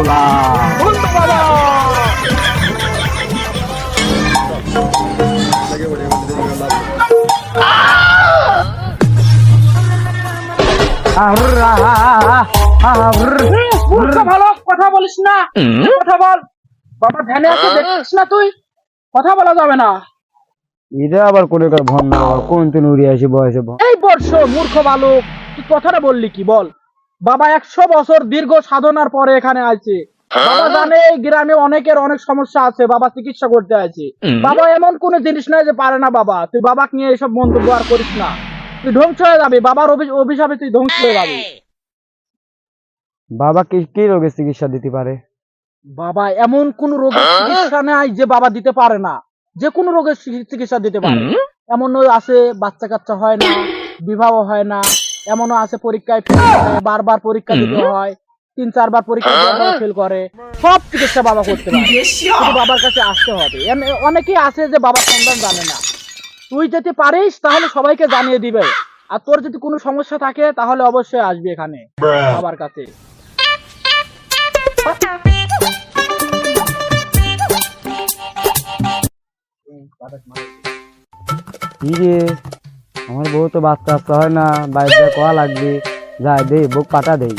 মাওলা ভালো কথা বলিস না। কথা বল। বাবা ধ্যানে আছে দেখছিস না তুই? কথা বলা যাবে না। এটা আবার কোনে কার ভন কোন দিন উড়ে আসি বয়সে এই বর্ষ মূর্খ বালক তুই কথাটা বললি কি বল। বাবা একশো বছর দীর্ঘ সাধনার পরে এখানে আছে বাবা জানে এই গ্রামে অনেকের অনেক সমস্যা আছে বাবা চিকিৎসা করতে আছে বাবা এমন কোন জিনিস নয় যে পারে না বাবা। তুই বাবাকে নিয়ে এসব মন্তব্য আর করিস না। তুই ধ্বংস হয়ে যাবি বাবার অভিশাপে তুই ধ্বংস হয়ে যাবি। বাবা কি কি রোগের চিকিৎসা দিতে পারে? বাবা এমন কোন রোগের চিকিৎসা নাই যে বাবা দিতে পারে না। যে কোনো রোগের চিকিৎসা দিতে পারে। এমন আছে বাচ্চা কাচ্চা হয় না বিবাহ হয় না। এমনও আছে পরীক্ষায় ফেল বারবার পরীক্ষা দিতে হয় তিন চারবার পরীক্ষা ফেল করে। সব চিকিৎসা বাবা করতে পারে। বাবার কাছে আসতে হবে। অনেকেই আছে যে বাবার সন্ধান জানে না। তুই যদি পারিস তাহলে সবাইকে জানিয়ে দিবে। আর তোর যদি কোনো সমস্যা থাকে তাহলে অবশ্যই আসবি এখানে বাবার কাছে। কি রে? আমার বউ তো বাচ্চা বাচ্চা হয় না বাড়িতে কোয়া লাগবে যাই দে বুক পাটা দেই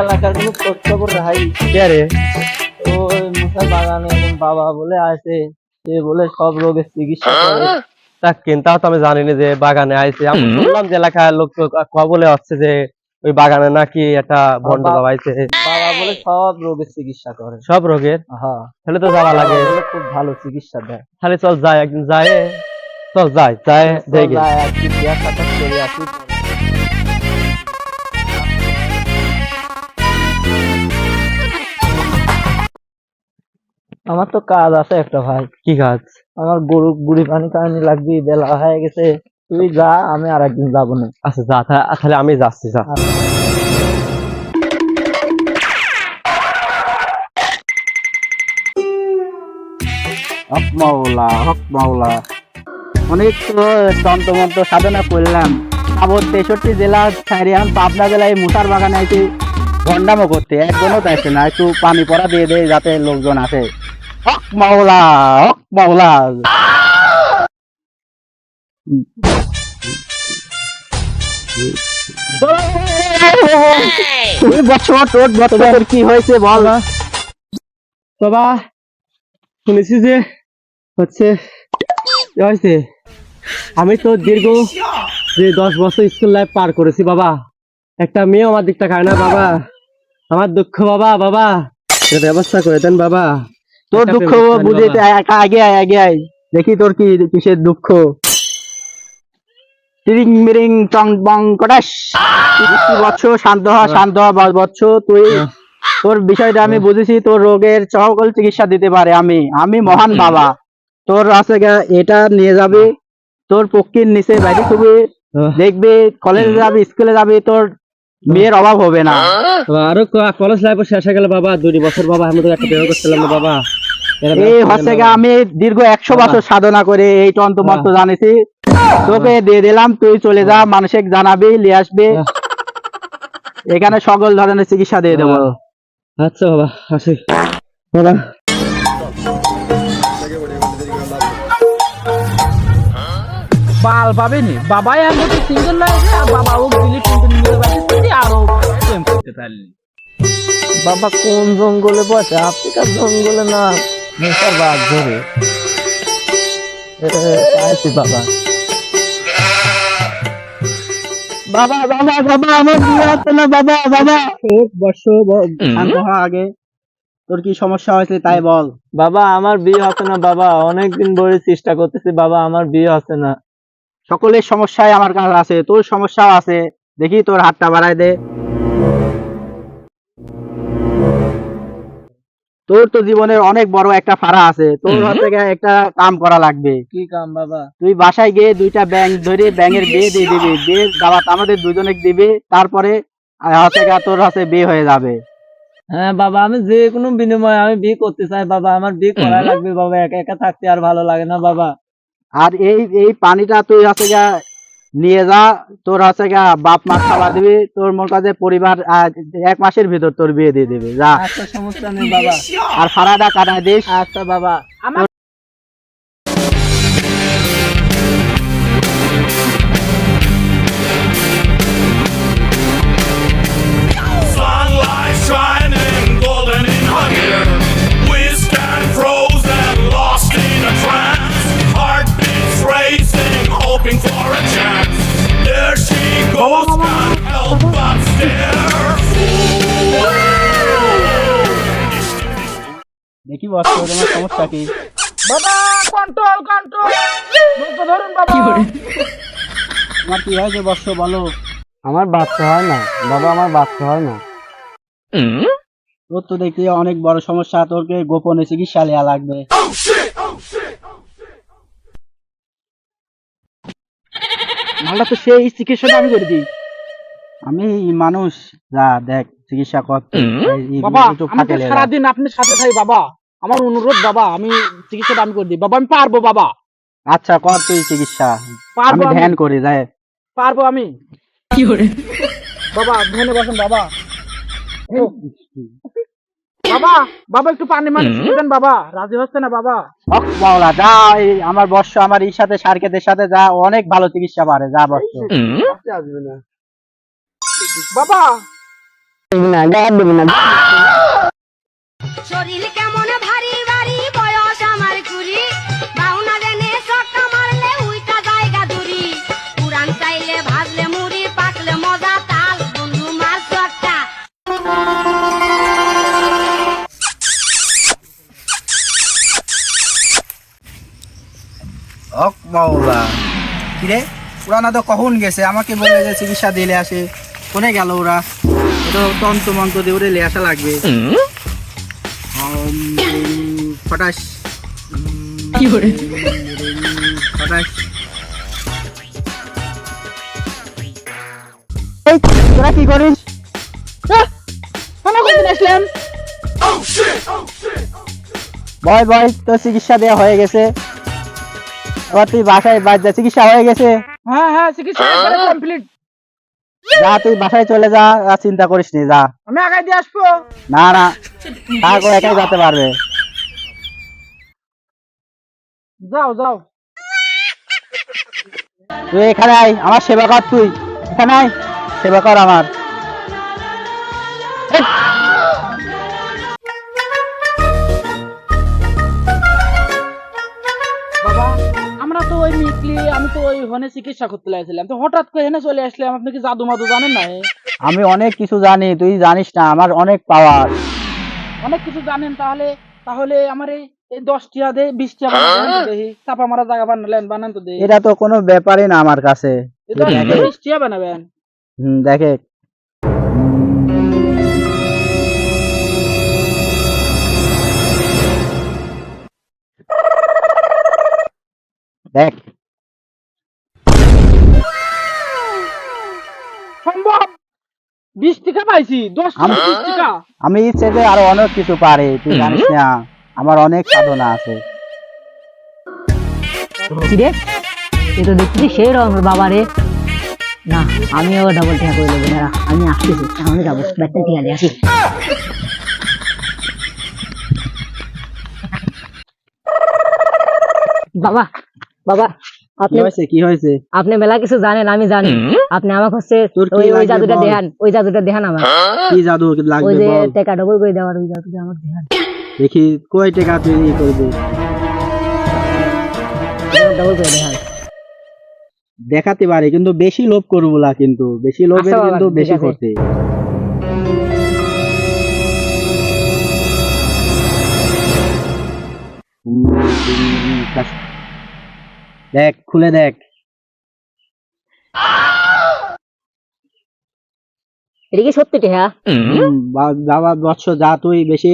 এলাকার কোনো খোঁজ খবর রাহাই কে রে? ওই মুসার বাগানে এখন বাবা বলে আছে সে বলে সব রোগের চিকিৎসা করে। তা কিন্তু তো আমি জানি না যে বাগানে আইছে। আমি শুনলাম যে এলাকার লোক তো কথা বলে আসছে যে ওই বাগানে নাকি একটা ভন্ড বাবা- বাবা আইছে বাবা বলে সব রোগের চিকিৎসা করে। সব রোগের? হ্যাঁ। তাহলে তো যাওয়া লাগে। খুব ভালো চিকিৎসা দেয়। তাহলে চল যাই একদিন যাই। চল যাই যাই দেখি। যায় আমার তো কাজ আছে একটা ভাই। কি কাজ? আমার গরু গুড়ি পানি টানি লাগবে বেলা হয়ে গেছে। তুই যা আমি আর একদিন যাব না। আচ্ছা যা তাহলে আমি যাচ্ছি যা। হক মাওলা হক মাওলা। অনেক তো তন্ত্রমন্ত্র সাধনা করলাম। আবার তেষট্টি জেলা ছাড়িয়ান পাবনা জেলায় মুসার বাগানে আইছি ভন্ডামো করতে। একজনও চাইছে না একটু পানি পড়া দিয়ে দেয় যাতে লোকজন আসে। হক মাওলা হক মাওলা। তুই বছর তোর বছর কি হয়েছে বল। বাবা শুনেছি যে হচ্ছে হয়েছে। আমি তো দীর্ঘ যে দশ বছর স্কুল লাইফ পার করেছি বাবা। একটা মেয়ে আমার দিকটা খায় না বাবা। আমার দুঃখ বাবা বাবা। ব্যবস্থা করে দেন বাবা। তোর দুঃখ বাবা। আগে আয় আগে আয়। দেখি তোর কি কিসের দুঃখ। তিরিং মিরিং টং বং কটাস শান্ত হ শান্ত হ বৎস তুই তোর বিষয়টা আমি বুঝেছি তোর রোগের সকল চিকিৎসা দিতে পারে আমি। আমি মহান বাবা। তোর আছে এটা নিয়ে যাবি তোর পক্ষীর নিচে বাইরে খুবই। দেখবি কলেজে যাবি স্কুলে যাবি তোর মেয়ের অভাব হবে না। আরও কলেজ লাইফ শেষ হয়ে গেল বাবা। দুই বছর বাবা আমি তো একটা বিয়ে করছিলাম না বাবা। এই হচ্ছে আমি দীর্ঘ একশো বছর সাধনা করে এই তন্ত্র মন্ত্র জানিছি। তোকে দিয়ে দিলাম তুই চলে যা মানুষকে জানাবি নিয়ে আসবে। এখানে সকল ধরনের চিকিৎসা দিয়ে দেবো। আচ্ছা বাবা আসি। বাবা। বাল পাবেনি বাবাই আমি তো সিঙ্গেল লাগে আর বাবা ও দিলি কিন্তু নিজের বাড়ি তুই আরও প্রেম করতে পারলি। বাবা কোন জঙ্গলে বসে? আফ্রিকার জঙ্গলে না। মুসার বাঘ ধরে। বাবা। বাবা বাবা বাবা আমার বিয়ে হচ্ছে না বাবা বাবা। তোর বর্ষ আগে। তোর কি সমস্যা হয়েছে তাই বল। বাবা আমার বিয়ে হচ্ছে না বাবা। অনেকদিন ধরে চেষ্টা করতেছি বাবা আমার বিয়ে হচ্ছে না। সকলের সমস্যায় আমার কাছে আছে তোর সমস্যাও আছে। দেখি তোর হাতটা বাড়ায় দে। তোর তো জীবনের অনেক বড় একটা ফাড়া আছে। তোর হচ্ছে একটা কাম করা লাগবে। কি কাম বাবা? তুই বাসায় গিয়ে দুইটা ব্যাংক ধরে ব্যাঙের বিয়ে দিয়ে দিবি। বিয়ে দাওয়াত আমাদের দুজনে দিবি তারপরে হচ্ছে তোর হচ্ছে বিয়ে হয়ে যাবে। হ্যাঁ বাবা আমি যে কোনো বিনিময়ে আমি বিয়ে করতে চাই বাবা। আমার বিয়ে করা লাগবে বাবা। একা একা থাকতে আর ভালো লাগে না বাবা। আর এই এই পানিটা তুই হচ্ছে গা নিয়ে যা তোর হচ্ছে গা বাপ মা খাওয়া দিবি তোর মোর কাছে পরিবার এক মাসের ভিতর তোর বিয়ে দিয়ে দিবে যা। আচ্ছা সমস্যা নেই বাবা। আর ফাড়াটা কাটাই দিস। আচ্ছা বাবা। দেখি বস তোমার সমস্যা কি? বাবা কন্ট্রোল কন্ট্রোল ধরুন বাবা। তোমার কি হয়েছে বস বলো। আমার বাচ্চা হয় না। বাবা আমার বাচ্চা হয় না। তোর তো দেখি অনেক বড় সমস্যা তোরকে গোপনে চিকিৎসা নেওয়া লাগবে মালটা তো সেই চিকিৎসাটা আমি করে দিই। আমি মানুষ যা দেখ চিকিৎসা কর এই বাবা আমি তো সারাদিন আপনার সাথে থাকি বাবা। আমার অনুরোধ বাবা আমি চিকিৎসাটা আমি করে দিই। বাবা আমি পারব বাবা। আচ্ছা কর তুই চিকিৎসা। পারব আমি ধ্যান করি যাই পারব আমি। কি করে? বাবা ধ্যানে বসেন বাবা। বাবা বাবা একটু পানি মানি দেন বাবা। রাজি হচ্ছে না বাবা। হক মাওলা যা আমার বর্ষ আমার এই সাথে সার্কেতের সাথে যা অনেক ভালো চিকিৎসা পারে যা বর্ষ। আসবে না বাবা। না গায়ে দেবে না। শরীর কেমন ভারী ভারী বয়স আমার কুড়ি। বাউনা দেনে শটটা মারলে উইটা জায়গা দূরি। পুরান চাইলে ভাজলে মুড়ি পাকলে মজা তাল। বন্ধু মার শটটা হক মাওলা। কিরে? ওরা তো কখন গেছে? আমাকে বলে যে চিকিৎসা দিলে আসে। কোনে গেল ওরা? তো তন্ত মন্ত্র দিয়ে ওরে আসা লাগবে। ফটাস। কি করে ফটাস। এই তোরা কি করিস? বয় বয় তোর চিকিৎসা দেওয়া হয়ে গেছে। এবার তুই বাসায় বাদ যা চিকিৎসা হয়ে গেছে। হ্যাঁ হ্যাঁ চিকিৎসা কমপ্লিট যা তুই বাসায় চলে যা আর চিন্তা করিস নি যা। আমি আগাই দিয়ে আসব। না না তারপর একাই যেতে পারবে। যাও যাও। তুই এখানে আয় আমার সেবা কর তুই। এখানে আয় সেবা কর আমার। হনে চিকিৎসা করতে লাগছিলাম। তো হঠাৎ করে হেনে চলে আসলাম। আপনি কি জাদু মাদু জানেন না? আমি অনেক কিছু জানি তুই জানিস না আমার অনেক পাওয়ার। অনেক কিছু জানেন তাহলে তাহলে আমার এই এই দশ টিয়া দে বিশ টিয়া বানান তো দেখি। চাপা মারা জায়গা বানালেন বানান তো দেখি। এটা তো কোনো ব্যাপারই না আমার কাছে। বানাবেন। হুম, দেখে। দেখ। সম্ভব? বিশ টাকা পাইছি দশ টাকা আমি- বিশ টাকা। আমি ইচ্ছে যে আরও অনেক কিছু পারে তুই জানিস না আমার অনেক সাধনা আছে। কিরে এ তো দেখছি সেই রকম বাবা রে। না আমিও ডাবল টিকা করে নেব দাঁড়া আমি আসতেছি আমি যাব ব্যাটটা টিকা দিয়ে আসি। বাবা বাবা। আপনি হয়েছে? কি হয়েছে? আপনি মেলা কিছু জানেন আমি জানি। আপনি আমাকে হচ্ছে ওই ওই জাদুটা দেখান ওই জাদুটা দেখান আমার কি জাদু লাগবে ওই যে টেকা ডবল করে দেওয়ার ওই জাদুটা আমার দেখান। দেখি কয় টাকা তুই ই করবি? ডবল করে দেখান। দেখাতে পারে কিন্তু বেশি লোভ করব না কিন্তু। বেশি আচ্ছা কিন্তু বেশি করতে কাশ- দেখ খুলে দেখ। এটা কি হুম, বাবা বৎস যা তুই বেশি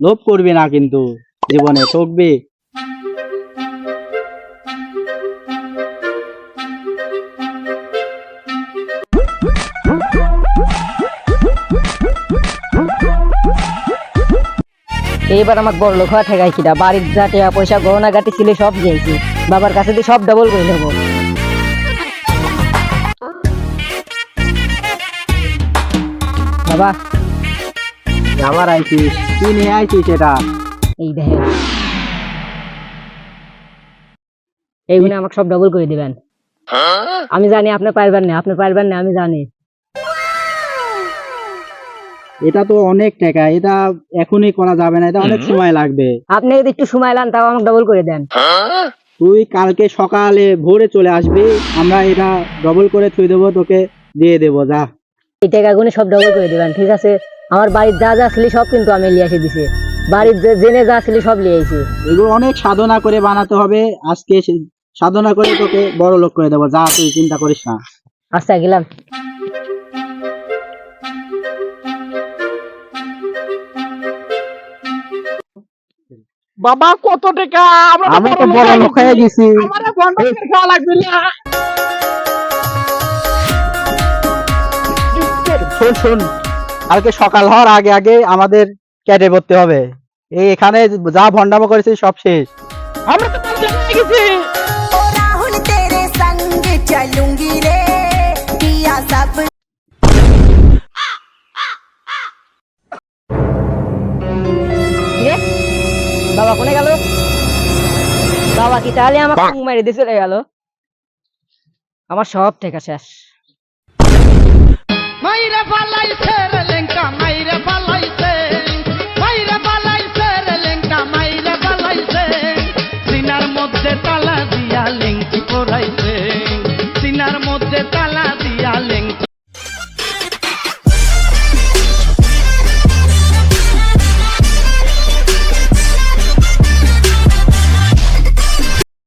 লোভ করবি না কিন্তু জীবনে ঠকবি? এইবার আমার বড় লোক হওয়া ঠেকাই কিনা বাড়ির যা টাকা পয়সা গহনা গাটি ছিল সব দিয়েছি বাবার কাছে দিয়ে সব ডবল করে নেব। বাবা আবার আইছিস? কি নিয়ে আইছিস এটা? এই দেখেন। এইগুলো আমাকে সব ডবল করে দিবেন। আমি জানি আপনি পারবেন না আপনি পারবেন না আমি জানি। এটা তো অনেক টাকা এটা এখনই করা যাবে না এটা অনেক সময় লাগবে। আপনি যদি একটু সময় লান তাও আমাকে ডবল করে দেন। তুই কালকে সকালে ভোরে চলে আসবি আমরা এটা ডবল করে থুই দেবো তোকে দিয়ে দেবো যা। এই টাকাগুলো সব ডবল করে দিবেন ঠিক আছে? আমার বাড়ির যা যা ছিল সব কিন্তু আমি লিয়ে এসে দিছি। বাড়ির যে জেনে যা ছিল সব লিয়ে এসেছি। এগুলো অনেক সাধনা করে বানাতে হবে আজকে সে- সাধনা করে তোকে বড় লোক করে দেবো যা তুই চিন্তা করিস না। আচ্ছা গেলাম। বাবা কত টাকা? তো বড় লোক হয়ে গেছি। শোন শোন। আজকে সকাল হওয়ার আগে আগে আমাদের ক্যাটে ভরতে হবে। এই এখানে যা ভন্ডামো করেছি সব শেষ। আমরা তো গেছি। চলুঙ্গি রে বাবা কোনে গেল? বাবা কি তাহলে আমাকে ফুং মেরে দিয়ে চলে গেল? আমার সব থেকে শেষ। মাইরা পালাইছে।